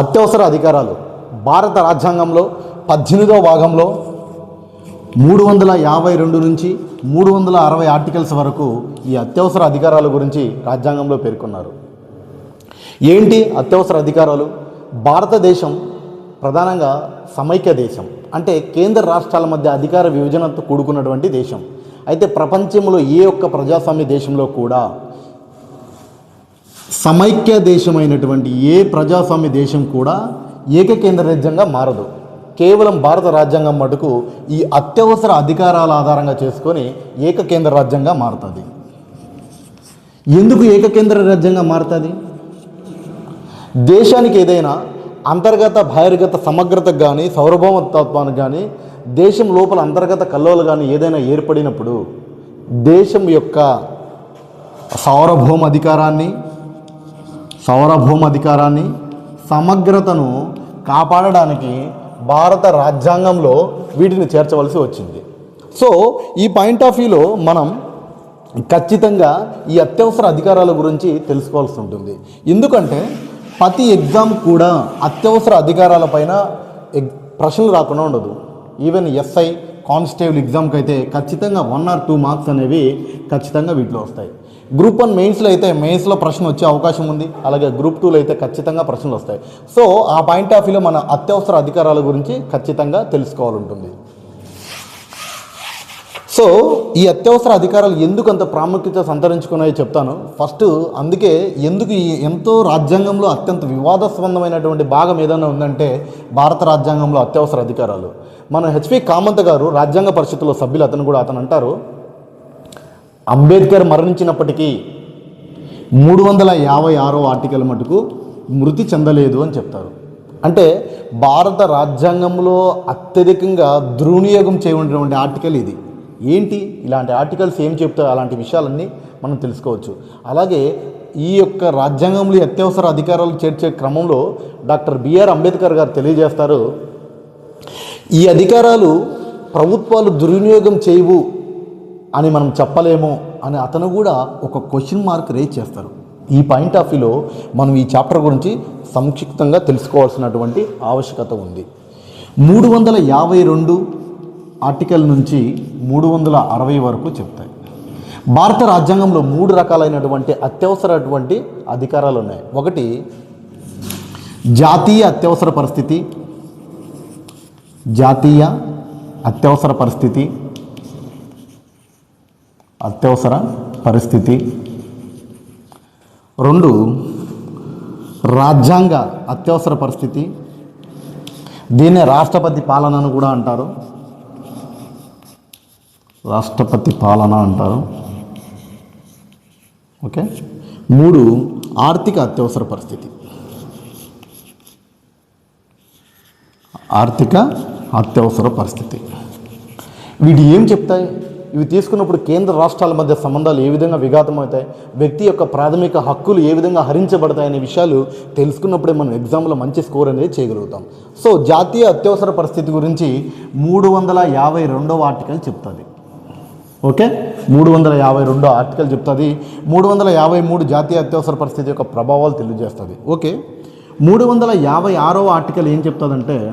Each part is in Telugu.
అత్యవసర అధికారాలు. భారత రాజ్యాంగంలో పద్దెనిమిదవ భాగంలో మూడు వందల యాభై రెండు నుంచి మూడు వందల అరవై ఆర్టికల్స్ వరకు ఈ అత్యవసర అధికారాల గురించి రాజ్యాంగంలో పేర్కొన్నారు. ఏంటి అత్యవసర అధికారాలు? భారతదేశం ప్రధానంగా సమైక్య దేశం అంటే కేంద్ర రాష్ట్రాల మధ్య అధికార విభజనతో కూడుకున్నటువంటి దేశం. అయితే ప్రపంచంలో ఏ ఒక్క ప్రజాస్వామ్య దేశంలో కూడా సమైక్య దేశమైనటువంటి ఏ ప్రజాస్వామ్య దేశం కూడా ఏకకేంద్ర రాజ్యంగా మారదు. కేవలం భారత రాజ్యాంగం మటుకు ఈ అత్యవసర అధికారాల ఆధారంగా చేసుకొని ఏకకేంద్ర రాజ్యంగా మారుతుంది. ఎందుకు ఏకకేంద్ర రాజ్యంగా మారుతుంది? దేశానికి ఏదైనా అంతర్గత బహిర్గత సమగ్రతకు కానీ సౌరభౌమతత్వానికి కానీ దేశం లోపల అంతర్గత కల్లోలు కానీ ఏదైనా ఏర్పడినప్పుడు దేశం యొక్క సార్వభౌమ అధికారాన్ని సార్వభౌమ అధికారాన్ని సమగ్రతను కాపాడడానికి భారత రాజ్యాంగంలో వీటిని చేర్చవలసి వచ్చింది. సో ఈ పాయింట్ ఆఫ్ వ్యూలో మనం ఖచ్చితంగా ఈ అత్యవసర అధికారాల గురించి తెలుసుకోవాల్సి ఉంటుంది. ఎందుకంటే ప్రతి ఎగ్జామ్ కూడా అత్యవసర అధికారాలపైన ఎగ్ ప్రశ్నలు రాకుండా ఉండదు. ఈవెన్ ఎస్ఐ కానిస్టేబుల్ ఎగ్జామ్కి అయితే ఖచ్చితంగా వన్ ఆర్ టూ మార్క్స్ అనేవి ఖచ్చితంగా వీటిలో వస్తాయి. గ్రూప్ వన్ మెయిన్స్లో అయితే మెయిన్స్లో ప్రశ్న వచ్చే అవకాశం ఉంది. అలాగే గ్రూప్ టూలో అయితే ఖచ్చితంగా ప్రశ్నలు వస్తాయి. సో ఆ పాయింట్ ఆఫ్ వ్యూలో మన అత్యవసర అధికారాల గురించి ఖచ్చితంగా తెలుసుకోవాలి ఉంటుంది సో ఈ అత్యవసర అధికారాలు ఎందుకు అంత ప్రాముఖ్యత సంతరించుకున్నాయో చెప్తాను. ఫస్ట్ అందుకే ఎందుకు ఈ ఎంతో రాజ్యాంగంలో అత్యంత వివాదాస్పందమైనటువంటి భాగం ఏదైనా ఉందంటే భారత రాజ్యాంగంలో అత్యవసర అధికారాలు. మన హెచ్పి కామంత్ గారు రాజ్యాంగ పరిషత్తులో సభ్యులు అతను కూడా అతను అంటారు అంబేద్కర్ మరణించినప్పటికీ మూడు వందల యాభై ఆరో ఆర్టికల్ మటుకు మృతి చెందలేదు అని చెప్తారు. అంటే భారత రాజ్యాంగంలో అత్యధికంగా దుర్వినియోగం చేయబడినటువంటి ఆర్టికల్ ఇది. ఏంటి? ఇలాంటి ఆర్టికల్స్ ఏం చెప్తాయో? అలాంటి విషయాలన్నీ మనం తెలుసుకోవచ్చు. అలాగే ఈ యొక్క రాజ్యాంగంలో అత్యవసర అధికారాలు చేర్చే క్రమంలో డాక్టర్ బిఆర్ అంబేద్కర్ గారు తెలియజేస్తారు ఈ అధికారాలు ప్రభుత్వాలు దుర్వినియోగం చేయవు అని మనం చెప్పలేము అని అతను కూడా ఒక క్వశ్చన్ మార్క్ రేజ్ చేస్తారు. ఈ పాయింట్ ఆఫ్ వ్యూలో మనం ఈ చాప్టర్ గురించి సంక్షిప్తంగా తెలుసుకోవాల్సినటువంటి ఆవశ్యకత ఉంది. మూడు వందల యాభై రెండు ఆర్టికల్ నుంచి మూడు వందల అరవై వరకు చెప్తాయి. భారత రాజ్యాంగంలో మూడు రకాలైనటువంటి అత్యవసరటువంటి అధికారాలు ఉన్నాయి. ఒకటి జాతీయ అత్యవసర పరిస్థితి జాతీయ అత్యవసర పరిస్థితి అత్యవసర పరిస్థితి. రెండు రాజ్యాంగ అత్యవసర పరిస్థితి. దీన్నే రాష్ట్రపతి పాలనను కూడా అంటారు. రాష్ట్రపతి పాలన అంటారు. ఓకే? మూడు ఆర్థిక అత్యవసర పరిస్థితి. ఆర్థిక అత్యవసర పరిస్థితి. వీటి ఏం చెప్తాయి? ఇవి తీసుకున్నప్పుడు కేంద్ర రాష్ట్రాల మధ్య సంబంధాలు ఏ విధంగా విఘాతమవుతాయి? వ్యక్తి యొక్క ప్రాథమిక హక్కులు ఏ విధంగా హరించబడతాయి అనే విషయాలు తెలుసుకున్నప్పుడే మనం ఎగ్జామ్లో మంచి స్కోర్ అనేది చేయగలుగుతాం. సో జాతీయ అత్యవసర పరిస్థితి గురించి మూడు వందల యాభై రెండవ ఆర్టికల్ చెప్తుంది. ఓకే? మూడు వందల యాభై రెండో ఆర్టికల్ చెప్తుంది. మూడు వందల యాభై మూడు జాతీయ అత్యవసర పరిస్థితి యొక్క ప్రభావాలు తెలియజేస్తుంది. ఓకే? మూడు వందల యాభై ఆరో ఆర్టికల్ ఏం చెప్తుందంటే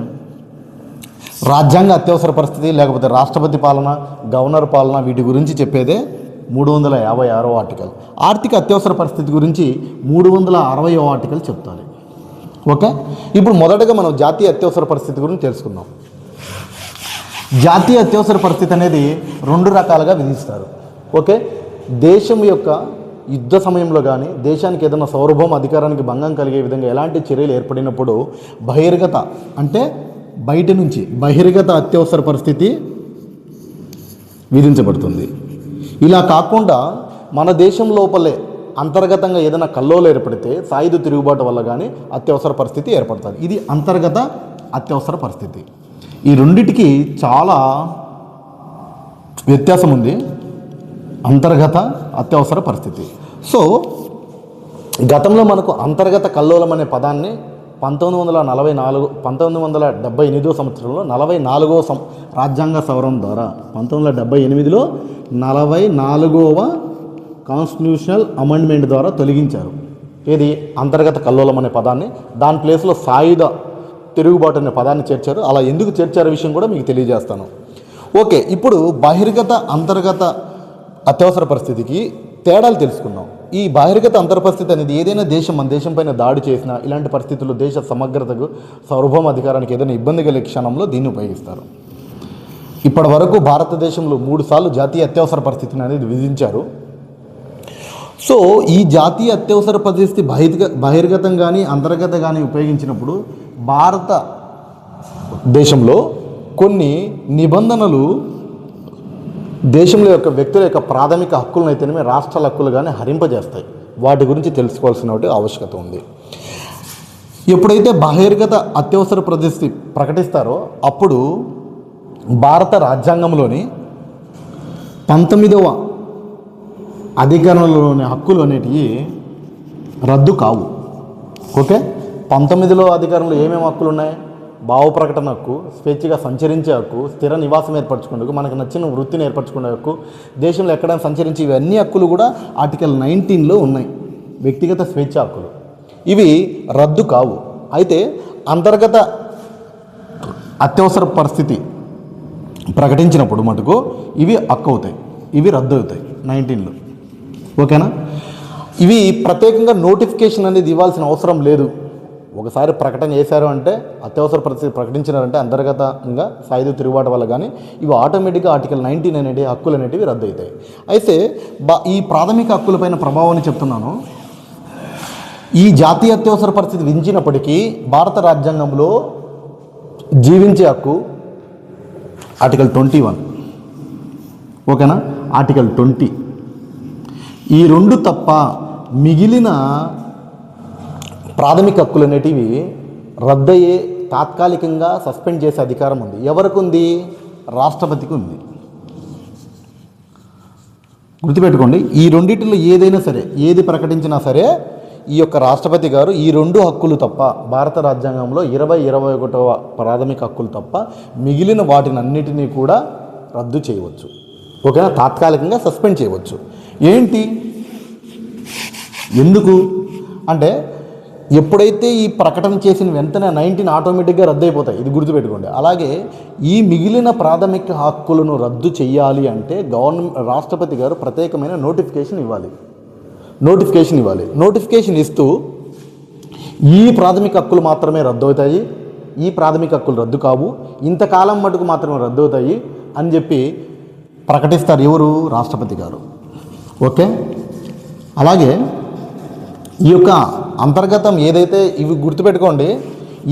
రాజ్యాంగ అత్యవసర పరిస్థితి లేకపోతే రాష్ట్రపతి పాలన గవర్నర్ పాలన వీటి గురించి చెప్పేదే మూడు వందల యాభై ఆరో ఆర్టికల్. ఆర్థిక అత్యవసర పరిస్థితి గురించి మూడు వందల అరవయో ఆర్టికల్ చెప్తాను ఓకే? ఇప్పుడు మొదటగా మనం జాతీయ అత్యవసర పరిస్థితి గురించి తెలుసుకుందాం. జాతీయ అత్యవసర పరిస్థితి అనేది రెండు రకాలుగా విధిస్తారు. ఓకే? దేశం యొక్క యుద్ధ సమయంలో కానీ దేశానికి ఏదైనా సౌరభం అధికారానికి భంగం కలిగే విధంగా ఎలాంటి చర్యలు ఏర్పడినప్పుడు బహిర్గత అంటే బయట నుంచి బహిర్గత అత్యవసర పరిస్థితి విధించబడుతుంది. ఇలా కాకుండా మన దేశం లోపలే అంతర్గతంగా ఏదైనా కల్లోలు ఏర్పడితే సాయుధ తిరుగుబాటు వల్ల కానీ అత్యవసర పరిస్థితి ఏర్పడుతుంది. ఇది అంతర్గత అత్యవసర పరిస్థితి. ఈ రెండిటికి చాలా వ్యత్యాసం ఉంది. అంతర్గత అత్యవసర పరిస్థితి. సో గతంలో మనకు అంతర్గత కల్లోలం అనే పదాన్ని పంతొమ్మిది వందల నలభై నాలుగు పంతొమ్మిది వందల డెబ్బై ఎనిమిదో సంవత్సరంలో నలభై నాలుగో సం రాజ్యాంగ సవరణ ద్వారా పంతొమ్మిది వందల డెబ్బై ఎనిమిదిలో నలభై నాలుగవ కాన్స్టిట్యూషనల్ అమెండ్మెంట్ ద్వారా తొలగించారు. ఇది అంతర్గత కల్లోలం అనే పదాన్ని. దాని ప్లేస్లో సాయుధ తిరుగుబాటు అనే పదాన్ని చేర్చారు. అలా ఎందుకు చేర్చారు విషయం కూడా మీకు తెలియజేస్తాను. ఓకే ఇప్పుడు బహిర్గత అంతర్గత అత్యవసర పరిస్థితికి తేడాలు తెలుసుకున్నాం. ఈ బహిర్గత అంతర్పరిస్థితి అనేది ఏదైనా దేశం మన దేశం పైన దాడి చేసినా ఇలాంటి పరిస్థితుల్లో దేశ సమగ్రతకు సార్వభౌమ అధికారానికి ఏదైనా ఇబ్బంది కలిగే క్షణంలో దీన్ని ఉపయోగిస్తారు. ఇప్పటి వరకు భారతదేశంలో మూడు సార్లు జాతీయ అత్యవసర పరిస్థితిని అనేది విధించారు. సో ఈ జాతీయ అత్యవసర పరిస్థితి బహిర్గ బహిర్గతం కానీ అంతర్గత కానీ ఉపయోగించినప్పుడు భారత దేశంలో కొన్ని నిబంధనలు దేశంలో యొక్క వ్యక్తుల యొక్క ప్రాథమిక హక్కులను అయితేనే రాష్ట్రాల హక్కులు కానీ హరింపజేస్తాయి. వాటి గురించి తెలుసుకోవాల్సిన ఆవశ్యకత ఉంది. ఎప్పుడైతే బహిర్గత అత్యవసర పరిస్థితి ప్రకటిస్తారో అప్పుడు భారత రాజ్యాంగంలోని పంతొమ్మిదవ అధికరణలోని హక్కులు అనేటివి రద్దు కావు. ఓకే? పంతొమ్మిదిలో అధికారంలో ఏమేమి హక్కులు ఉన్నాయి భావప్రకటన హక్కు స్వేచ్ఛగా సంచరించే హక్కు స్థిర నివాసం ఏర్పరచుకునే మనకు నచ్చిన వృత్తిని ఏర్పరచుకునే హక్కు దేశంలో ఎక్కడైనా సంచరించి ఇవన్నీ హక్కులు కూడా ఆర్టికల్ నైన్టీన్లో ఉన్నాయి. వ్యక్తిగత స్వేచ్ఛ హక్కులు. ఇవి రద్దు కావు. అయితే అంతర్గత అత్యవసర పరిస్థితి ప్రకటించినప్పుడు మటుకు ఇవి హక్కు అవుతాయి. ఇవి రద్దు అవుతాయి నైన్టీన్లో. ఓకేనా? ఇవి ప్రత్యేకంగా నోటిఫికేషన్ అనేది ఇవ్వాల్సిన అవసరం లేదు. ఒకసారి ప్రకటన చేశారు అంటే అత్యవసర పరిస్థితి ప్రకటించినారంటే అంతర్గతంగా సాయుధ తిరుగుబాటు వల్ల కానీ ఇవి ఆటోమేటిక్గా ఆర్టికల్ నైన్టీన్ అనేటి హక్కులు అనేటివి రద్దు అవుతాయి అయితే బా ఈ ప్రాథమిక హక్కులపైన ప్రభావాన్ని చెప్తున్నాను. ఈ జాతీయ అత్యవసర పరిస్థితి విధించినప్పటికీ భారత రాజ్యాంగంలో జీవించే హక్కు ఆర్టికల్ ట్వంటీ వన్. ఓకేనా? Article twenty. ఈ రెండు తప్ప మిగిలిన ప్రాథమిక హక్కులు అనేటివి రద్దయ్యే తాత్కాలికంగా సస్పెండ్ చేసే అధికారం ఉంది. ఎవరికి ఉంది రాష్ట్రపతికి ఉంది గుర్తుపెట్టుకోండి ఈ రెండింటిలో ఏదైనా సరే ఏది ప్రకటించినా సరే ఈ యొక్క రాష్ట్రపతి గారు ఈ రెండు హక్కులు తప్ప భారత రాజ్యాంగంలో ఇరవై ఇరవై ఒకటవ ప్రాథమిక హక్కులు తప్ప మిగిలిన వాటిని అన్నిటినీ కూడా రద్దు చేయవచ్చు. ఓకేనా తాత్కాలికంగా సస్పెండ్ చేయవచ్చు. ఏంటి? ఎందుకు? అంటే ఎప్పుడైతే ఈ ప్రకటన చేసిన వెంటనే నైన్టీన్ ఆటోమేటిక్గా రద్దు అయిపోతాయి ఇది గుర్తుపెట్టుకోండి. అలాగే ఈ మిగిలిన ప్రాథమిక హక్కులను రద్దు చేయాలి అంటే గవర్నమెంట్ రాష్ట్రపతి గారు ప్రత్యేకమైన నోటిఫికేషన్ ఇవ్వాలి. నోటిఫికేషన్ ఇవ్వాలి. నోటిఫికేషన్ ఇస్తూ ఈ ప్రాథమిక హక్కులు మాత్రమే రద్దు అవుతాయి ఈ ప్రాథమిక హక్కులు రద్దు కావు. ఇంతకాలం మటుకు మాత్రమే రద్దు అవుతాయి అని చెప్పి ప్రకటిస్తారు ఎవరు? రాష్ట్రపతి గారు. ఓకే? అలాగే ఈ యొక్క అంతర్గతం ఏదైతే ఇవి గుర్తుపెట్టుకోండి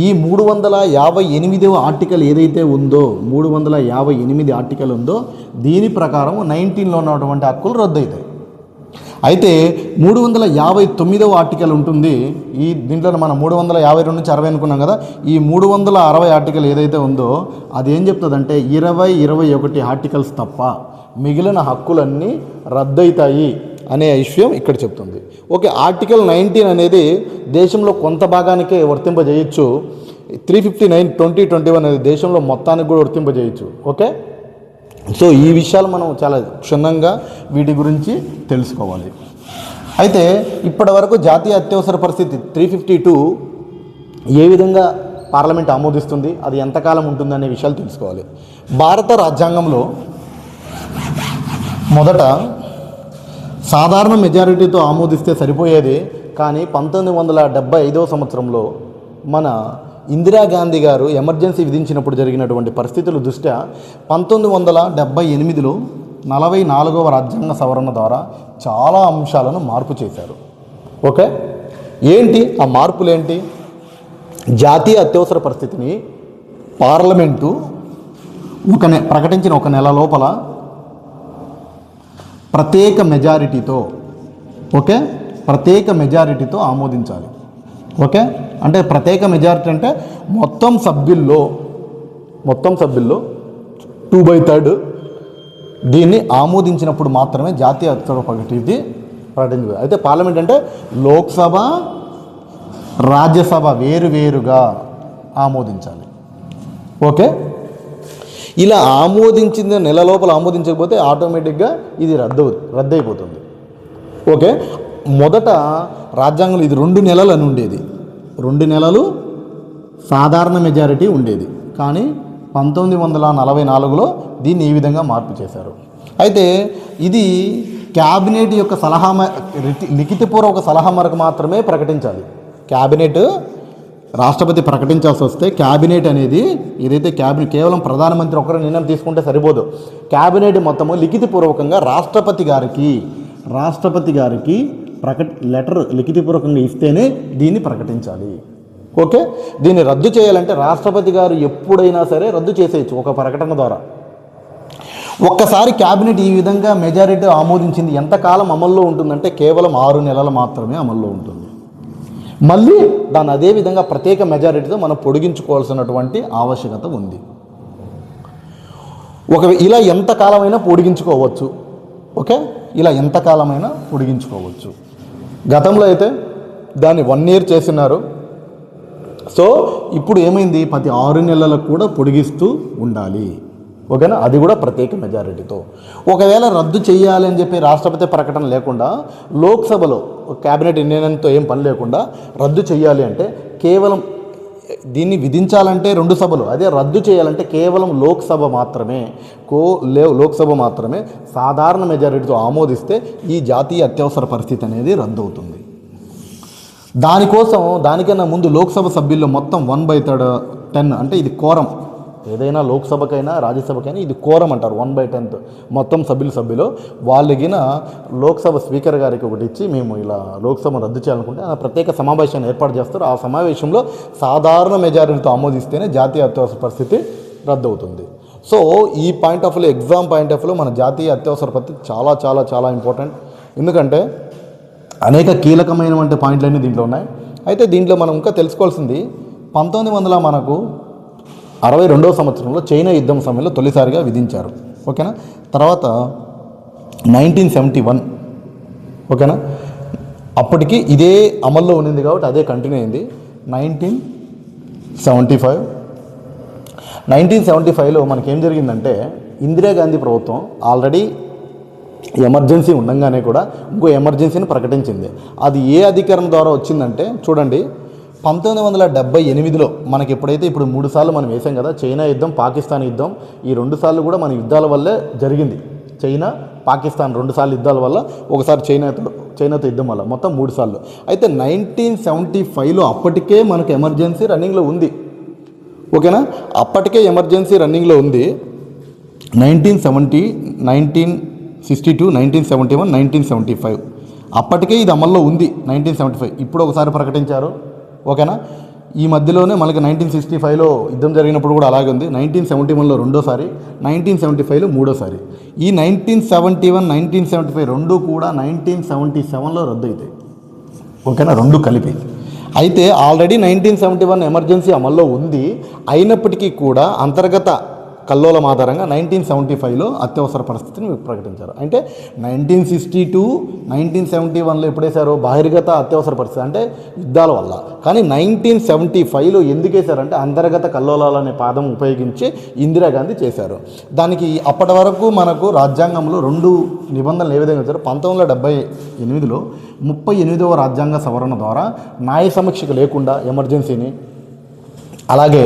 ఈ మూడు వందల యాభై ఎనిమిదవ ఆర్టికల్ ఏదైతే ఉందో మూడు వందల యాభై ఎనిమిది ఆర్టికల్ ఉందో దీని ప్రకారం నైన్టీన్లో ఉన్నటువంటి హక్కులు రద్దు అవుతాయి అయితే మూడు వందల యాభై తొమ్మిదవ ఆర్టికల్ ఉంటుంది ఈ దీంట్లో మనం మూడు వందల యాభై రెండు నుంచి అరవై అనుకున్నాం కదా ఈ మూడు వందల అరవై ఆర్టికల్ ఏదైతే ఉందో అది ఏం చెప్తుందంటే ఇరవై ఇరవై ఒకటి ఆర్టికల్స్ తప్ప మిగిలిన హక్కులన్నీ రద్దయితాయి. అనే విషయం ఇక్కడ చెప్తుంది. ఓకే ఆర్టికల్ నైన్టీన్ అనేది దేశంలో కొంత భాగానికే వర్తింపజేయచ్చు. Three fifty nine twenty twenty one అనేది దేశంలో మొత్తానికి కూడా వర్తింపజేయచ్చు. ఓకే? సో ఈ విషయాలు మనం చాలా క్షుణ్ణంగా వీటి గురించి తెలుసుకోవాలి. అయితే ఇప్పటి వరకు జాతీయ అత్యవసర పరిస్థితి త్రీ ఫిఫ్టీ టూ ఏ విధంగా పార్లమెంట్ ఆమోదిస్తుంది అది ఎంతకాలం ఉంటుందనే విషయాలు తెలుసుకోవాలి. భారత రాజ్యాంగంలో మొదట సాధారణ మెజారిటీతో ఆమోదిస్తే సరిపోయేది కానీ పంతొమ్మిది వందల డెబ్బై ఐదవ సంవత్సరంలో మన ఇందిరాగాంధీ గారు ఎమర్జెన్సీ విధించినప్పుడు జరిగినటువంటి పరిస్థితుల దృష్ట్యా పంతొమ్మిది వందల డెబ్బై ఎనిమిదిలో నలభై నాలుగవ రాజ్యాంగ సవరణ ద్వారా చాలా అంశాలను మార్పు చేశారు. ఓకే? ఏంటి? ఆ మార్పులు ఏంటి జాతీయ అత్యవసర పరిస్థితిని పార్లమెంటు ఒక నె ప్రకటించిన ఒక నెల లోపల ప్రత్యేక మెజారిటీతో ఓకే? ప్రత్యేక మెజారిటీతో ఆమోదించాలి. ఓకే? అంటే ప్రత్యేక మెజారిటీ అంటే మొత్తం సభ్యుల్లో మొత్తం సభ్యుల్లో టూ బై థర్డ్ దీన్ని ఆమోదించినప్పుడు మాత్రమే జాతీయ అత్యవసర పరిస్థితి ప్రకటించదు అయితే పార్లమెంట్ అంటే లోక్సభ రాజ్యసభ వేరువేరుగా ఆమోదించాలి. ఓకే? ఇలా ఆమోదించిన నెల లోపల ఆమోదించకపోతే ఆటోమేటిక్గా ఇది రద్దు రద్దయిపోతుంది. ఓకే? మొదట రాజ్యాంగంలో ఇది రెండు నెలలు అని ఉండేది. రెండు నెలలు సాధారణ మెజారిటీ ఉండేది. కానీ పంతొమ్మిది వందల నలభై నాలుగులో దీన్ని ఈ విధంగా మార్పు చేశారు. అయితే ఇది క్యాబినెట్ యొక్క సలహా మ- లిఖితపూర్వక సలహా మేరకు మాత్రమే ప్రకటించాలి. క్యాబినెట్ రాష్ట్రపతి ప్రకటించాల్సి వస్తే క్యాబినెట్ అనేది ఏదైతే క్యాబినెట్ కేవలం ప్రధానమంత్రి ఒకరు నిర్ణయం తీసుకుంటే సరిపోదు. క్యాబినెట్ మొత్తము లిఖితపూర్వకంగా రాష్ట్రపతి గారికి రాష్ట్రపతి గారికి ప్రకట లెటర్ లిఖితపూర్వకంగా ఇస్తేనే దీన్ని ప్రకటించాలి. ఓకే? దీన్ని రద్దు చేయాలంటే రాష్ట్రపతి గారు ఎప్పుడైనా సరే రద్దు చేసేయచ్చు ఒక ప్రకటన ద్వారా. ఒక్కసారి క్యాబినెట్ ఈ విధంగా మెజారిటీ ఆమోదించింది ఎంతకాలం అమల్లో ఉంటుందంటే కేవలం ఆరు నెలలు మాత్రమే అమల్లో ఉంటుంది. మళ్ళీ దాన్ని అదే విధంగా ప్రత్యేక మెజారిటీతో మనం పొడిగించుకోవాల్సినటువంటి ఆవశ్యకత ఉంది. ఒక ఇలా ఎంతకాలమైనా పొడిగించుకోవచ్చు. ఓకే? ఇలా ఎంతకాలమైనా పొడిగించుకోవచ్చు. గతంలో అయితే దాన్ని వన్ ఇయర్ చేసినారు. సో ఇప్పుడు ఏమైంది? ప్రతి ఆరు నెలలకు కూడా పొడిగిస్తూ ఉండాలి. ఓకేనా? అది కూడా ప్రత్యేక మెజారిటీతో. ఒకవేళ రద్దు చేయాలి అని చెప్పి రాష్ట్రపతి ప్రకటన లేకుండా లోక్సభలో క్యాబినెట్ నిర్ణయంతో ఏం పని లేకుండా రద్దు చేయాలి అంటే కేవలం దీన్ని విధించాలంటే రెండు సభలు. అదే రద్దు చేయాలంటే కేవలం లోక్సభ మాత్రమే. కో లే లోక్సభ మాత్రమే సాధారణ మెజారిటీతో ఆమోదిస్తే ఈ జాతీయ అత్యవసర పరిస్థితి అనేది రద్దు అవుతుంది దానికోసం దానికన్నా ముందు లోక్సభ సభ్యుల్లో మొత్తం వన్ బై థర్డ్ టెన్ అంటే ఇది కోరం. ఏదైనా లోక్సభకైనా రాజ్యసభకైనా ఇది కోరం అంటారు వన్ బై టెన్త్ మొత్తం సభ్యులు సభ్యులు. వాళ్ళకిన లోక్సభ స్పీకర్ గారికి ఒకటి ఇచ్చి మేము ఇలా లోక్సభ రద్దు చేయాలనుకుంటే ఆ ప్రత్యేక సమావేశాన్ని ఏర్పాటు చేస్తారు. ఆ సమావేశంలో సాధారణ మెజారిటీతో ఆమోదిస్తేనే జాతీయ అత్యవసర పరిస్థితి రద్దు అవుతుంది సో ఈ point of view exam point of view మన జాతీయ అత్యవసర పరిస్థితి చాలా చాలా చాలా ఇంపార్టెంట్ ఎందుకంటే అనేక కీలకమైనటువంటి పాయింట్లన్నీ దీంట్లో ఉన్నాయి. అయితే దీంట్లో మనం ఇంకా తెలుసుకోవాల్సింది పంతొమ్మిది వందల మనకు అరవై రెండవ సంవత్సరంలో చైనా యుద్ధం సమయంలో తొలిసారిగా విధించారు. ఓకేనా? తర్వాత నైన్టీన్ సెవెంటీ వన్. ఓకేనా? అప్పటికి ఇదే అమల్లో ఉండింది కాబట్టి అదే కంటిన్యూ అయింది. Nineteen seventy five. Nineteen seventy ఫైవ్లో మనకేం జరిగిందంటే ఇందిరాగాంధీ ప్రభుత్వం ఆల్రెడీ ఎమర్జెన్సీ ఉండగానే కూడా ఇంకో ఎమర్జెన్సీని ప్రకటించింది. అది ఏ అధికారం ద్వారా వచ్చిందంటే చూడండి పంతొమ్మిది వందల డెబ్బై ఎనిమిదిలో మనకి ఎప్పుడైతే ఇప్పుడు మూడు సార్లు మనం వేసాం కదా చైనా యుద్ధం పాకిస్తాన్ యుద్ధం ఈ రెండు సార్లు కూడా మన యుద్ధాల వల్లే జరిగింది. చైనా పాకిస్తాన్ రెండు సార్లు యుద్ధాల వల్ల ఒకసారి చైనాతో చైనాతో యుద్ధం వల్ల మొత్తం మూడు సార్లు. అయితే నైన్టీన్ సెవెంటీ ఫైవ్లో అప్పటికే మనకు ఎమర్జెన్సీ రన్నింగ్లో ఉంది. ఓకేనా? అప్పటికే ఎమర్జెన్సీ రన్నింగ్లో ఉంది. Nineteen seventy nineteen sixty two nineteen seventy one nineteen seventy five. అప్పటికే ఇది అమల్లో ఉంది నైన్టీన్ సెవెంటీ ఫైవ్. ఇప్పుడు ఒకసారి ప్రకటించారు. ఓకేనా? ఈ మధ్యలోనే మనకి నైన్టీన్ సిక్స్టీ ఫైవ్లో యుద్ధం జరిగినప్పుడు కూడా అలాగే ఉంది నైన్టీన్ సెవెంటీ వన్లో రెండోసారి నైన్టీన్ సెవెంటీ ఫైవ్లో మూడోసారి. ఈ nineteen seventy one nineteen seventy five రెండు కూడా నైన్టీన్ సెవెంటీ సెవెన్లో రద్దు అవుతాయి ఓకేనా? రెండు కలిపి. అయితే already nineteen seventy one emergency అమల్లో ఉంది. అయినప్పటికీ కూడా అంతర్గత కల్లోలం ఆధారంగా నైన్టీన్ సెవెంటీ ఫైవ్లో అత్యవసర పరిస్థితిని ప్రకటించారు. అంటే nineteen sixty two nineteen seventy వన్లో ఎప్పుడేశారు బహిర్గత అత్యవసర పరిస్థితి అంటే యుద్ధాల వల్ల. కానీ నైన్టీన్ సెవెంటీ ఫైవ్లో ఎందుకు వేశారంటే అంతర్గత కల్లోలాలు అనే పాదం ఉపయోగించి ఇందిరాగాంధీ చేశారు. దానికి అప్పటి వరకు మనకు రాజ్యాంగంలో రెండు నిబంధనలు ఏ విధంగా వచ్చారు? పంతొమ్మిది వందల డెబ్బై ఎనిమిదిలో ముప్పై ఎనిమిదవ రాజ్యాంగ సవరణ ద్వారా న్యాయ సమీక్షకు లేకుండా ఎమర్జెన్సీని అలాగే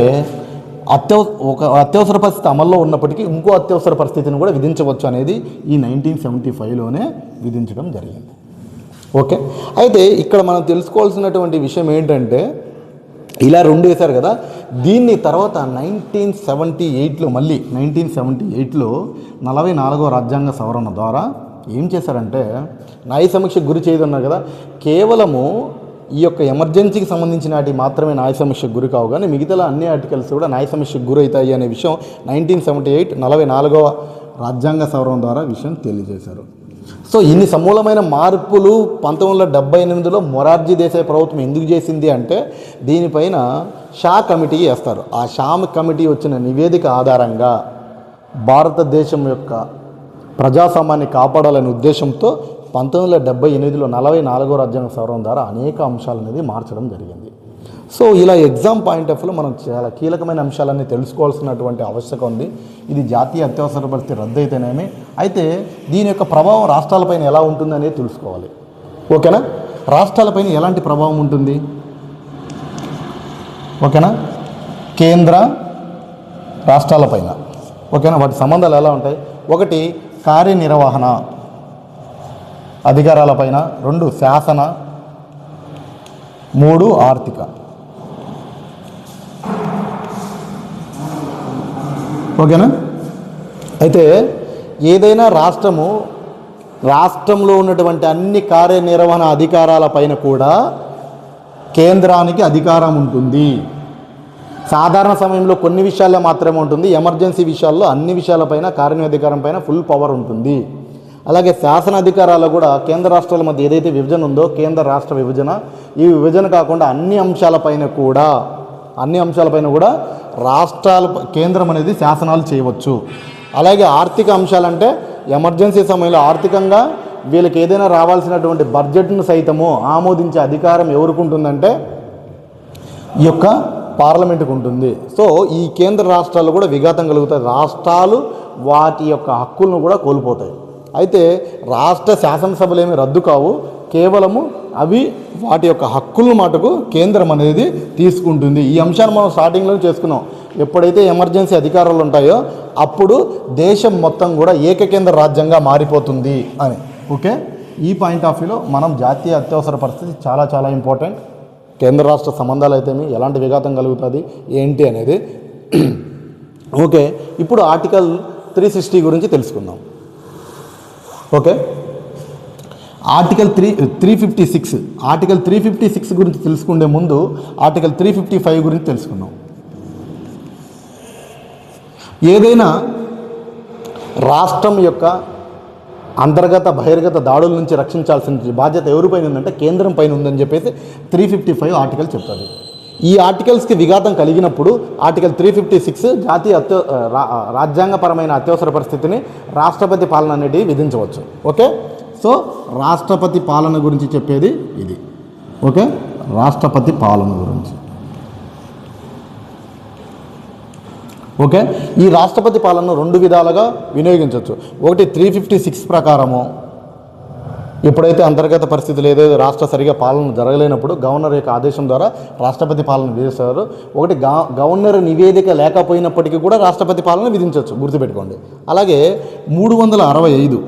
అత్యవ ఒక అత్యవసర పరిస్థితి అమల్లో ఉన్నప్పటికీ ఇంకో అత్యవసర పరిస్థితిని కూడా విధించవచ్చు అనేది ఈ నైన్టీన్ సెవెంటీ ఫైవ్లోనే విధించడం జరిగింది. ఓకే? అయితే ఇక్కడ మనం తెలుసుకోవాల్సినటువంటి విషయం ఏంటంటే ఇలా రెండు వేశారు కదా దీన్ని తర్వాత నైన్టీన్ సెవెంటీ ఎయిట్లో మళ్ళీ నైన్టీన్ సెవెంటీ ఎయిట్లో నలభై నాలుగో రాజ్యాంగ సవరణ ద్వారా ఏం చేశారంటే న్యాయ సమీక్షకు గురి చేయదన్నారు కదా కేవలము ఈ యొక్క ఎమర్జెన్సీకి సంబంధించిన వాటి మాత్రమే న్యాయ సమస్యకు గురి కావు. కానీ మిగతా అన్ని ఆర్టికల్స్ కూడా న్యాయ సమస్యకు గురవుతాయి అనే విషయం నైన్టీన్ సెవెంటీ ఎయిట్ నలభై నాలుగవ రాజ్యాంగ సవరణ ద్వారా విషయం తెలియజేశారు. సో ఇన్ని సమూలమైన మార్పులు పంతొమ్మిది వందల డెబ్బై ఎనిమిదిలో మొరార్జీ దేశాయ్ ప్రభుత్వం ఎందుకు చేసింది అంటే దీనిపైన షా కమిటీ వేస్తారు. ఆ షా కమిటీ వచ్చిన నివేదిక ఆధారంగా భారతదేశం యొక్క ప్రజాస్వామ్యాన్ని కాపాడాలనే ఉద్దేశంతో పంతొమ్మిది వందల డెబ్బై ఎనిమిదిలో నలభై నాలుగో రాజ్యాంగ సవరణ ద్వారా అనేక అంశాలు అనేది మార్చడం జరిగింది. సో ఇలా ఎగ్జామ్ పాయింట్ ఆఫ్ వ్యూలో మనం చాలా కీలకమైన అంశాలన్నీ తెలుసుకోవాల్సినటువంటి ఆవశ్యకత ఉంది. ఇది జాతీయ అత్యవసర పరిస్థితి రద్దు అయితేనేమి అయితే దీని యొక్క ప్రభావం రాష్ట్రాలపైన ఎలా ఉంటుందనేది తెలుసుకోవాలి. ఓకేనా? రాష్ట్రాలపైన ఎలాంటి ప్రభావం ఉంటుంది? ఓకేనా? కేంద్ర రాష్ట్రాలపైన ఓకేనా? వాటి సంబంధాలు ఎలా ఉంటాయి? ఒకటి కార్యనిర్వహణ. అధికారాలపైన రెండు శాసన మూడు ఆర్థిక. ఓకేనా? అయితే ఏదైనా రాష్ట్రము రాష్ట్రంలో ఉన్నటువంటి అన్ని కార్యనిర్వహణ అధికారాలపైన కూడా కేంద్రానికి అధికారం ఉంటుంది. సాధారణ సమయంలో కొన్ని విషయాల్లో మాత్రమే ఉంటుంది. ఎమర్జెన్సీ విషయాల్లో అన్ని విషయాలపైన కార్యనిర్వహణ పైన ఫుల్ పవర్ ఉంటుంది. అలాగే శాసన అధికారాలు కూడా కేంద్ర రాష్ట్రాల మధ్య ఏదైతే విభజన ఉందో కేంద్ర రాష్ట్ర విభజన ఈ విభజన కాకుండా అన్ని అంశాలపైన కూడా అన్ని అంశాలపైన కూడా రాష్ట్రాల కేంద్రం అనేది శాసనాలు చేయవచ్చు. అలాగే ఆర్థిక అంశాలంటే ఎమర్జెన్సీ సమయంలో ఆర్థికంగా వీళ్ళకి ఏదైనా రావాల్సినటువంటి బడ్జెట్ను సైతము ఆమోదించే అధికారం ఎవరికి ఉంటుందంటే ఈ యొక్క పార్లమెంటుకు ఉంటుంది సో ఈ కేంద్ర రాష్ట్రాలు కూడా విఘాతం కలుగుతాయి. రాష్ట్రాలు వాటి యొక్క హక్కులను కూడా కోల్పోతాయి. అయితే రాష్ట్ర శాసనసభలు ఏమి రద్దు కావు. కేవలము అవి వాటి యొక్క హక్కులను మటుకు కేంద్రం అనేది తీసుకుంటుంది. ఈ అంశాన్ని మనం స్టార్టింగ్లో చేసుకున్నాం. ఎప్పుడైతే ఎమర్జెన్సీ అధికారాలు ఉంటాయో అప్పుడు దేశం మొత్తం కూడా ఏకకేంద్ర రాజ్యంగా మారిపోతుంది అని. ఓకే? ఈ పాయింట్ ఆఫ్ వ్యూలో మనం జాతీయ అత్యవసర పరిస్థితి చాలా చాలా ఇంపార్టెంట్. కేంద్ర రాష్ట్ర సంబంధాలు అయితేమి ఎలాంటి విఘాతం కలుగుతుంది? ఏంటి అనేది. ఓకే? ఇప్పుడు ఆర్టికల్ త్రీ సిక్స్టీ గురించి తెలుసుకుందాం. Okay. Article three three fifty six article three fifty six గురించి తెలుసుకునే ముందు ఆర్టికల్ త్రీ ఫిఫ్టీ ఫైవ్ గురించి తెలుసుకుందాం. ఏదైనా రాష్ట్రం యొక్క అంతర్గత బహిర్గత దాడుల నుంచి రక్షించాల్సిన బాధ్యత ఎవరిపైన ఉందంటే కేంద్రం పైన ఉందని చెప్పేసి త్రీ ఫిఫ్టీ ఫైవ్ ఆర్టికల్ చెప్తుంది. ఈ ఆర్టికల్స్కి విఘాతం కలిగినప్పుడు ఆర్టికల్ త్రీ ఫిఫ్టీ సిక్స్ జాతీయ అత్య రా- రాజ్యాంగపరమైన అత్యవసర పరిస్థితిని రాష్ట్రపతి పాలన అనేది విధించవచ్చు. ఓకే? సో రాష్ట్రపతి పాలన గురించి చెప్పేది ఇది. ఓకే? రాష్ట్రపతి పాలన గురించి. ఓకే? ఈ రాష్ట్రపతి పాలనను రెండు విధాలుగా వినియోగించవచ్చు. ఒకటి త్రీ ఫిఫ్టీ సిక్స్ ప్రకారము ఎప్పుడైతే అంతర్గత పరిస్థితులు ఏదైతే రాష్ట్ర సరిగా పాలన జరగలేనప్పుడు గవర్నర్ యొక్క ఆదేశం ద్వారా రాష్ట్రపతి పాలన విధిస్తారు ఒకటి గవర్నర్ నివేదిక లేకపోయినప్పటికీ కూడా రాష్ట్రపతి పాలన విధించవచ్చు. గుర్తుపెట్టుకోండి. అలాగే మూడు వందల అరవై ఐదు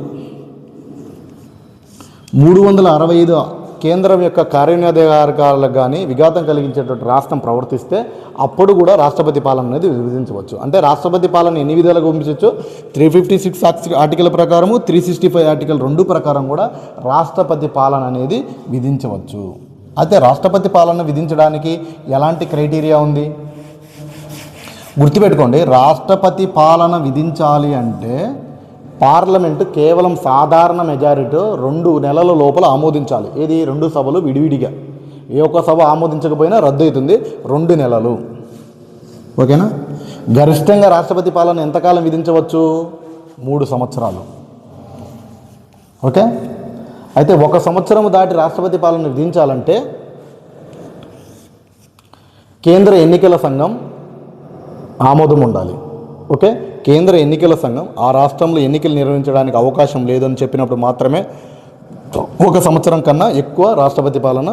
మూడు వందల అరవై ఐదు కేంద్రం యొక్క కార్యనిర్వహణాధికారులకు కానీ విఘాతం కలిగించేటువంటి రాష్ట్రం ప్రవర్తిస్తే అప్పుడు కూడా రాష్ట్రపతి పాలన అనేది విధించవచ్చు అంటే రాష్ట్రపతి పాలన ఎన్ని విధాలుగా పంపించవచ్చు త్రీ ఫిఫ్టీ సిక్స్ ఆర్టికల్ ప్రకారము త్రీ సిక్స్టీ ఫైవ్ ఆర్టికల్ రెండు ప్రకారం కూడా రాష్ట్రపతి పాలన అనేది విధించవచ్చు. అయితే రాష్ట్రపతి పాలన విధించడానికి ఎలాంటి క్రైటీరియా ఉంది? గుర్తుపెట్టుకోండి రాష్ట్రపతి పాలన విధించాలి అంటే పార్లమెంటు కేవలం సాధారణ మెజారిటీ రెండు నెలల లోపల ఆమోదించాలి. ఏది? రెండు సభలు విడివిడిగా. ఏ ఒక్క సభ ఆమోదించకపోయినా రద్దు అవుతుంది రెండు నెలలు. ఓకేనా? గరిష్టంగా రాష్ట్రపతి పాలన ఎంతకాలం విధించవచ్చు? మూడు సంవత్సరాలు. ఓకే? అయితే ఒక సంవత్సరం దాటి రాష్ట్రపతి పాలన విధించాలంటే కేంద్ర ఎన్నికల సంఘం ఆమోదం ఉండాలి. ఓకే? కేంద్ర ఎన్నికల సంఘం ఆ రాష్ట్రంలో ఎన్నికలు నిర్వహించడానికి అవకాశం లేదని చెప్పినప్పుడు మాత్రమే ఒక సంవత్సరం కన్నా ఎక్కువ రాష్ట్రపతి పాలన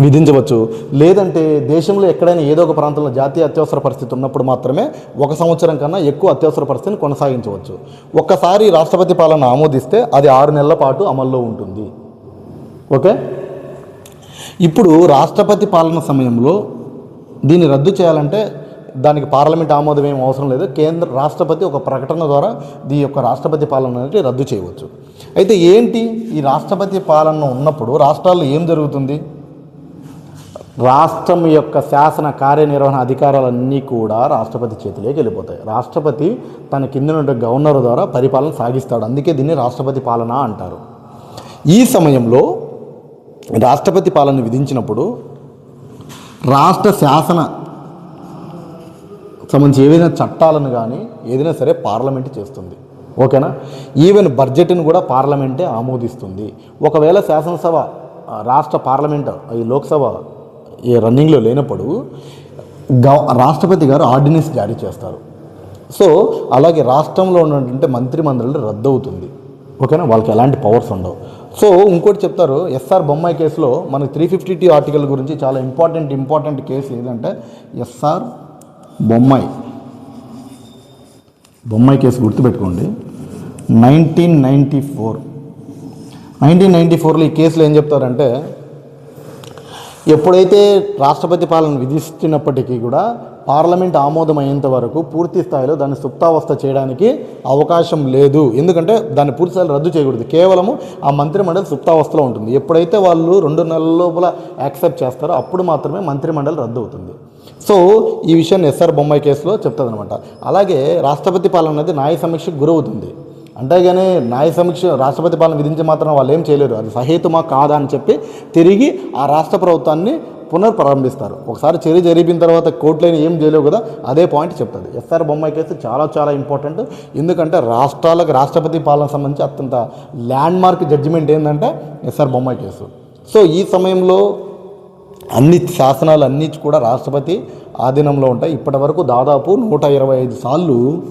విధించవచ్చు. లేదంటే దేశంలో ఎక్కడైనా ఏదో ఒక ప్రాంతంలో జాతీయ అత్యవసర పరిస్థితి ఉన్నప్పుడు మాత్రమే ఒక సంవత్సరం కన్నా ఎక్కువ అత్యవసర పరిస్థితిని కొనసాగించవచ్చు. ఒక్కసారి రాష్ట్రపతి పాలన ఆమోదిస్తే అది ఆరు నెలల పాటు అమల్లో ఉంటుంది. ఓకే? ఇప్పుడు రాష్ట్రపతి పాలన సమయంలో దీన్ని రద్దు చేయాలంటే దానికి పార్లమెంట్ ఆమోదం ఏం అవసరం లేదు. కేంద్ర రాష్ట్రపతి ఒక ప్రకటన ద్వారా దీ యొక్క రాష్ట్రపతి పాలన అనేది రద్దు చేయవచ్చు. అయితే ఏంటి ఈ రాష్ట్రపతి పాలన ఉన్నప్పుడు రాష్ట్రాల్లో ఏం జరుగుతుంది? రాష్ట్రం యొక్క శాసన కార్యనిర్వహణ అధికారాలన్నీ కూడా రాష్ట్రపతి చేతిలోకి వెళ్ళిపోతాయి. రాష్ట్రపతి తన కింద నుండి గవర్నర్ ద్వారా పరిపాలన సాగిస్తాడు. అందుకే దీన్ని రాష్ట్రపతి పాలన అంటారు. ఈ సమయంలో రాష్ట్రపతి పాలన విధించినప్పుడు రాష్ట్ర శాసన సంబంధించి ఏవైనా చట్టాలను కానీ ఏదైనా సరే పార్లమెంట్ చేస్తుంది. ఓకేనా? ఈవెన్ బడ్జెట్ను కూడా పార్లమెంటే ఆమోదిస్తుంది. ఒకవేళ శాసనసభ రాష్ట్ర పార్లమెంట్ ఈ లోక్సభ ఈ రన్నింగ్లో లేనప్పుడు గవ రాష్ట్రపతి గారు ఆర్డినెన్స్ జారీ చేస్తారు. సో అలాగే రాష్ట్రంలో ఉన్నటువంటి మంత్రి మండలి రద్దవుతుంది. ఓకేనా? వాళ్ళకి ఎలాంటి పవర్స్ ఉండవు. సో ఇంకోటి చెప్తారు ఎస్ఆర్ బొమ్మాయి కేసులో మనకి త్రీ ఫిఫ్టీ టీ ఆర్టికల్ గురించి చాలా ఇంపార్టెంట్ ఇంపార్టెంట్ కేసు ఏదంటే ఎస్ఆర్ బొమ్మాయి. బొమ్మాయి కేసు గుర్తుపెట్టుకోండి. Nineteen ninety four. Nineteen ninety ఫోర్లో ఈ కేసులో ఏం చెప్తారంటే ఎప్పుడైతే రాష్ట్రపతి పాలన విధిస్తున్నప్పటికీ కూడా పార్లమెంట్ ఆమోదం అయ్యేంత వరకు పూర్తి స్థాయిలో దాన్ని సుప్తావస్థ చేయడానికి అవకాశం లేదు. ఎందుకంటే దాన్ని పూర్తి స్థాయిలో రద్దు చేయకూడదు. కేవలము ఆ మంత్రిమండలి సుప్తావస్థలో ఉంటుంది. ఎప్పుడైతే వాళ్ళు రెండు నెలల లోపల యాక్సెప్ట్ చేస్తారో అప్పుడు మాత్రమే మంత్రిమండలి రద్దు అవుతుంది. సో ఈ విషయాన్ని ఎస్ఆర్ బొమ్మాయి కేసులో చెప్తుంది అలాగే రాష్ట్రపతి పాలన అనేది న్యాయ సమీక్షకు గురవుతుంది. అంతేగాని న్యాయ సమీక్ష రాష్ట్రపతి పాలన విధించి మాత్రం వాళ్ళు ఏం చేయలేరు. అది సహేతుమా కాదా అని చెప్పి తిరిగి ఆ రాష్ట్ర ప్రభుత్వాన్ని పునర్ప్రారంభిస్తారు. ఒకసారి చర్య జరిపిన తర్వాత కోర్టులైన ఏం చేయలేవు కదా అదే పాయింట్ చెప్తుంది. ఎస్ఆర్ బొమ్మాయి కేసు చాలా చాలా ఇంపార్టెంట్. ఎందుకంటే రాష్ట్రాలకు రాష్ట్రపతి పాలన సంబంధించి అత్యంత ల్యాండ్ మార్క్ జడ్జిమెంట్ ఏంటంటే ఎస్ఆర్ బొమ్మాయి కేసు. సో ఈ సమయంలో అన్ని శాసనాలు అన్నీ కూడా రాష్ట్రపతి ఆధీనంలో ఉంటాయి. ఇప్పటి వరకు దాదాపు నూట ఇరవై ఐదు సార్లు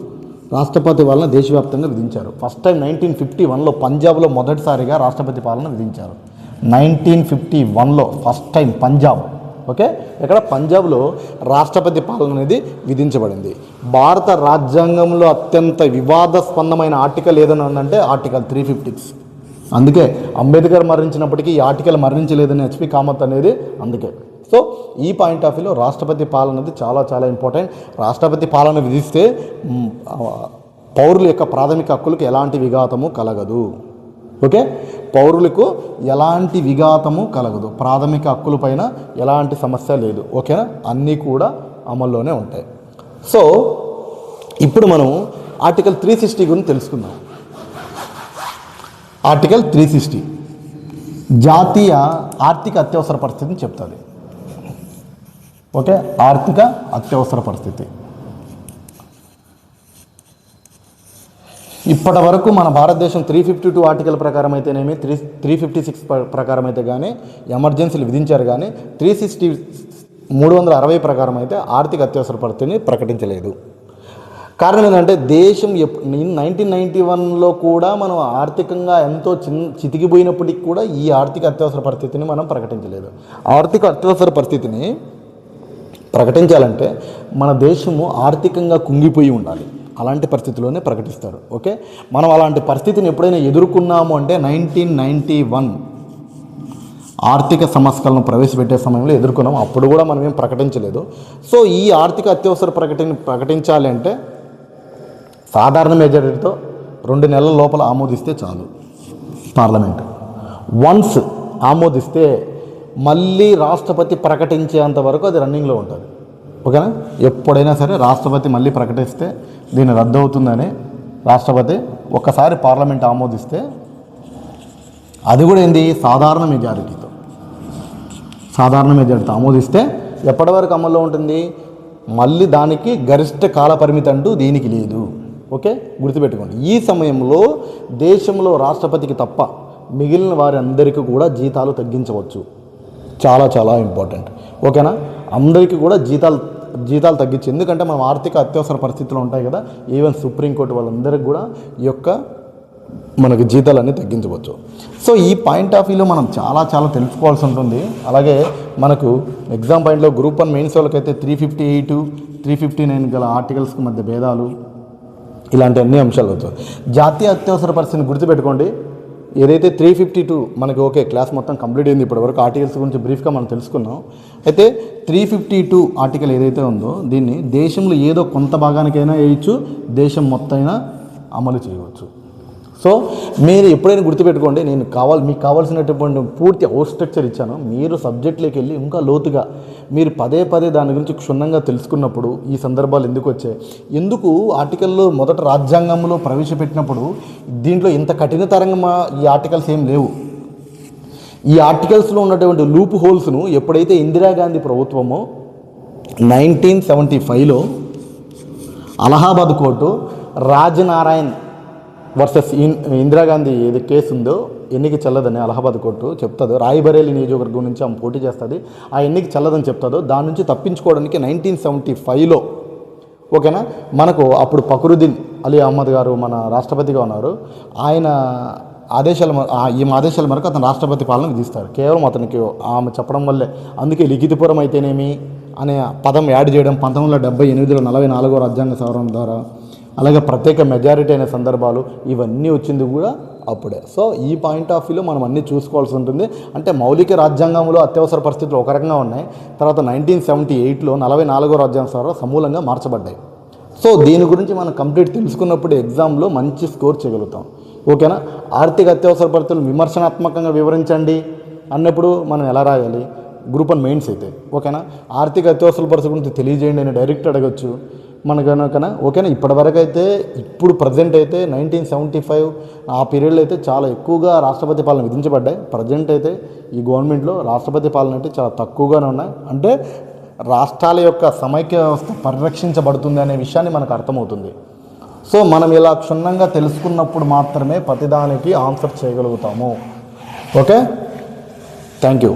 రాష్ట్రపతి పాలన దేశవ్యాప్తంగా విధించారు. ఫస్ట్ టైం నైన్టీన్ ఫిఫ్టీ వన్లో పంజాబ్లో మొదటిసారిగా రాష్ట్రపతి పాలన విధించారు. నైన్టీన్ ఫిఫ్టీ వన్లో ఫస్ట్ టైం పంజాబ్. ఓకే? ఇక్కడ పంజాబ్లో రాష్ట్రపతి పాలన అనేది విధించబడింది. భారత రాజ్యాంగంలో అత్యంత వివాదాస్పందమైన ఆర్టికల్ ఏదైనా ఉందంటే ఆర్టికల్ త్రీ ఫిఫ్టీ అందుకే అంబేద్కర్ మరణించినప్పటికీ ఈ ఆర్టికల్ మరణించలేదని హెచ్పి కామత్ అనేది అందుకే. సో ఈ పాయింట్ ఆఫ్ వ్యూలో రాష్ట్రపతి పాలన అనేది చాలా చాలా ఇంపార్టెంట్ రాష్ట్రపతి పాలన విధిస్తే పౌరుల యొక్క ప్రాథమిక హక్కులకు ఎలాంటి విఘాతము కలగదు. ఓకే? పౌరులకు ఎలాంటి విఘాతము కలగదు. ప్రాథమిక హక్కులపైన ఎలాంటి సమస్య లేదు. ఓకేనా అన్నీ కూడా అమల్లోనే ఉంటాయి. సో ఇప్పుడు మనం ఆర్టికల్ త్రీ సిక్స్టీ గురించి తెలుసుకుందాం. Article three sixty. జాతీయ ఆర్థిక అత్యవసర పరిస్థితిని చెప్తుంది. ఓకే? ఆర్థిక అత్యవసర పరిస్థితి. ఇప్పటి వరకు మన భారతదేశం త్రీ ఫిఫ్టీ టూ ఆర్టికల్ ప్రకారం అయితేనేమి త్రీ త్రీ ఫిఫ్టీ సిక్స్ ప్రకారం అయితే కానీ ఎమర్జెన్సీలు విధించారు కానీ త్రీ సిక్స్టీ మూడు వందల అరవై ప్రకారం అయితే ఆర్థిక అత్యవసర పరిస్థితిని ప్రకటించలేదు. కారణం ఏంటంటే దేశం నైన్టీన్ నైన్టీ వన్లో కూడా మనం ఆర్థికంగా ఎంతో చిన్ చితికిపోయినప్పటికీ కూడా ఈ ఆర్థిక అత్యవసర పరిస్థితిని మనం ప్రకటించలేదు. ఆర్థిక అత్యవసర పరిస్థితిని ప్రకటించాలంటే మన దేశము ఆర్థికంగా కుంగిపోయి ఉండాలి. అలాంటి పరిస్థితిలోనే ప్రకటిస్తారు. ఓకే? మనం అలాంటి పరిస్థితిని ఎప్పుడైనా ఎదుర్కొన్నాము అంటే నైన్టీన్ నైంటీ వన్ ఆర్థిక సంస్కరణను ప్రవేశపెట్టే సమయంలో ఎదుర్కొన్నాం అప్పుడు కూడా మనం ఏం ప్రకటించలేదు. సో ఈ ఆర్థిక అత్యవసర ప్రకటన ప్రకటించాలి అంటే సాధారణ మెజారిటీతో రెండు నెలల లోపల ఆమోదిస్తే చాలు పార్లమెంట్. వన్స్ ఆమోదిస్తే మళ్ళీ రాష్ట్రపతి ప్రకటించేంత వరకు అది రన్నింగ్లో ఉంటుంది. ఓకేనా? ఎప్పుడైనా సరే రాష్ట్రపతి మళ్ళీ ప్రకటిస్తే దీన్ని రద్దు అవుతుందని రాష్ట్రపతి ఒక్కసారి పార్లమెంట్ ఆమోదిస్తే అది కూడా ఏంది? సాధారణ మెజారిటీతో. సాధారణ మెజారిటీతో ఆమోదిస్తే ఎప్పటి వరకు అమల్లో ఉంటుంది? మళ్ళీ దానికి గరిష్ట కాల పరిమితి అంటూ దీనికి లేదు. ఓకే? గుర్తుపెట్టుకోండి. ఈ సమయంలో దేశంలో రాష్ట్రపతికి తప్ప మిగిలిన వారందరికీ కూడా జీతాలు తగ్గించవచ్చు. చాలా చాలా ఇంపార్టెంట్. ఓకేనా? అందరికీ కూడా జీతాలు జీతాలు తగ్గించి ఎందుకంటే మనం ఆర్థిక అత్యవసర పరిస్థితులు ఉంటాయి కదా ఈవెన్ సుప్రీంకోర్టు వాళ్ళందరికీ కూడా ఈ యొక్క మనకి జీతాలన్నీ తగ్గించవచ్చు. సో ఈ పాయింట్ ఆఫ్ వ్యూలో మనం చాలా చాలా తెలుసుకోవాల్సి ఉంటుంది. అలాగే మనకు ఎగ్జామ్ పాయింట్లో గ్రూప్ వన్ మెయిన్స్ వాళ్ళకైతే three fifty eight three fifty nine గల ఆర్టికల్స్కి మధ్య భేదాలు ఇలాంటి అన్ని అంశాలు అవుతాయి. జాతీయ అత్యవసర పరిస్థితిని గుర్తుపెట్టుకోండి. ఏదైతే త్రీ ఫిఫ్టీ టూ మనకి ఓకే క్లాస్ మొత్తం కంప్లీట్ అయింది ఇప్పటివరకు ఆర్టికల్స్ గురించి బ్రీఫ్గా మనం తెలుసుకున్నాం. అయితే త్రీ ఫిఫ్టీ టూ ఆర్టికల్ ఏదైతే ఉందో దీన్ని దేశంలో ఏదో కొంత భాగానికైనా వేయచ్చు దేశం మొత్తం అమలు చేయవచ్చు. సో మీరు ఎప్పుడైనా గుర్తుపెట్టుకోండి నేను కావాలి మీకు కావాల్సినటువంటి పూర్తి అవుట్ స్ట్రక్చర్ ఇచ్చాను. మీరు సబ్జెక్ట్లోకి వెళ్ళి ఇంకా లోతుగా మీరు పదే పదే దాని గురించి క్షుణ్ణంగా తెలుసుకున్నప్పుడు ఈ సందర్భాలు ఎందుకు వచ్చాయి? ఎందుకు ఆర్టికల్లో మొదట రాజ్యాంగంలో ప్రవేశపెట్టినప్పుడు దీంట్లో ఇంత కఠినతరంగా ఈ ఆర్టికల్స్ ఏం లేవు? ఈ ఆర్టికల్స్లో ఉన్నటువంటి లూప్ హోల్స్ను ఎప్పుడైతే ఇందిరాగాంధీ ప్రభుత్వమో నైన్టీన్ సెవెంటీ ఫైవ్లో అలహాబాద్ కోర్టు రాజనారాయణ్ వర్సెస్ ఇన్ ఇందిరాగాంధీ ఏది కేసు ఉందో ఎన్నిక చల్లదని అలహాబాద్ కోర్టు చెప్తుందో. రాయబరేలి నియోజకవర్గం నుంచి ఆమె పోటీ చేస్తుంది. ఆ ఎన్నిక చల్లదని చెప్తుందో దాని నుంచి తప్పించుకోవడానికి నైన్టీన్ సెవెంటీ ఫైవ్లో ఓకేనా? మనకు అప్పుడు ఫక్రుద్దీన్ అలీ అహ్మద్ గారు మన రాష్ట్రపతిగా ఉన్నారు. ఆయన ఆదేశాల మ- ఈ ఆదేశాల మేరకు అతను రాష్ట్రపతి పాలన విధిస్తారు కేవలం అతనికి ఆమె చెప్పడం వల్లే. అందుకే లిఖితపురం అయితేనేమి అనే పదం యాడ్ చేయడం పంతొమ్మిది వందల డెబ్బై ఎనిమిదిలో నలభై నాలుగో రాజ్యాంగ సవరణ ద్వారా అలాగే ప్రత్యేక మెజారిటీ అయిన సందర్భాలు ఇవన్నీ వచ్చింది కూడా అప్పుడే. సో ఈ పాయింట్ ఆఫ్ వ్యూలో మనం అన్నీ చూసుకోవాల్సి ఉంటుంది. అంటే మౌలిక రాజ్యాంగంలో అత్యవసర పరిస్థితులు ఒక రకంగా ఉన్నాయి. తర్వాత నైన్టీన్ సెవెంటీ ఎయిట్లో నలభై నాలుగో రాజ్యాంగ సవరణ సమూలంగా మార్చబడ్డాయి. సో దీని గురించి మనం కంప్లీట్ తెలుసుకున్నప్పుడు ఎగ్జామ్లో మంచి స్కోర్ చేయగలుగుతాం. ఓకేనా? ఆర్థిక అత్యవసర పరిస్థితులు విమర్శనాత్మకంగా వివరించండి. అన్నప్పుడు మనం ఎలా రాయాలి? గ్రూప్ అండ్ మెయిన్స్ అయితే. ఓకేనా? ఆర్థిక అత్యవసర పరిస్థితుల గురించి తెలియజేయండి అని డైరెక్ట్ అడగచ్చు. మన కనుక ఓకేనా? ఇప్పటివరకు అయితే ఇప్పుడు ప్రజెంట్ అయితే నైన్టీన్ సెవెంటీ ఫైవ్ ఆ పీరియడ్లో అయితే చాలా ఎక్కువగా రాష్ట్రపతి పాలన విధించబడ్డాయి. ప్రజెంట్ అయితే ఈ గవర్నమెంట్లో రాష్ట్రపతి పాలన అయితే చాలా తక్కువగానే ఉన్నాయి. అంటే రాష్ట్రాల యొక్క సమైక్య వ్యవస్థ పరిరక్షించబడుతుంది అనే విషయాన్ని మనకు అర్థమవుతుంది. సో మనం ఇలా క్షుణ్ణంగా తెలుసుకున్నప్పుడు మాత్రమే ప్రతిదానికి ఆన్సర్ చేయగలుగుతాము. ఓకే? Thank you.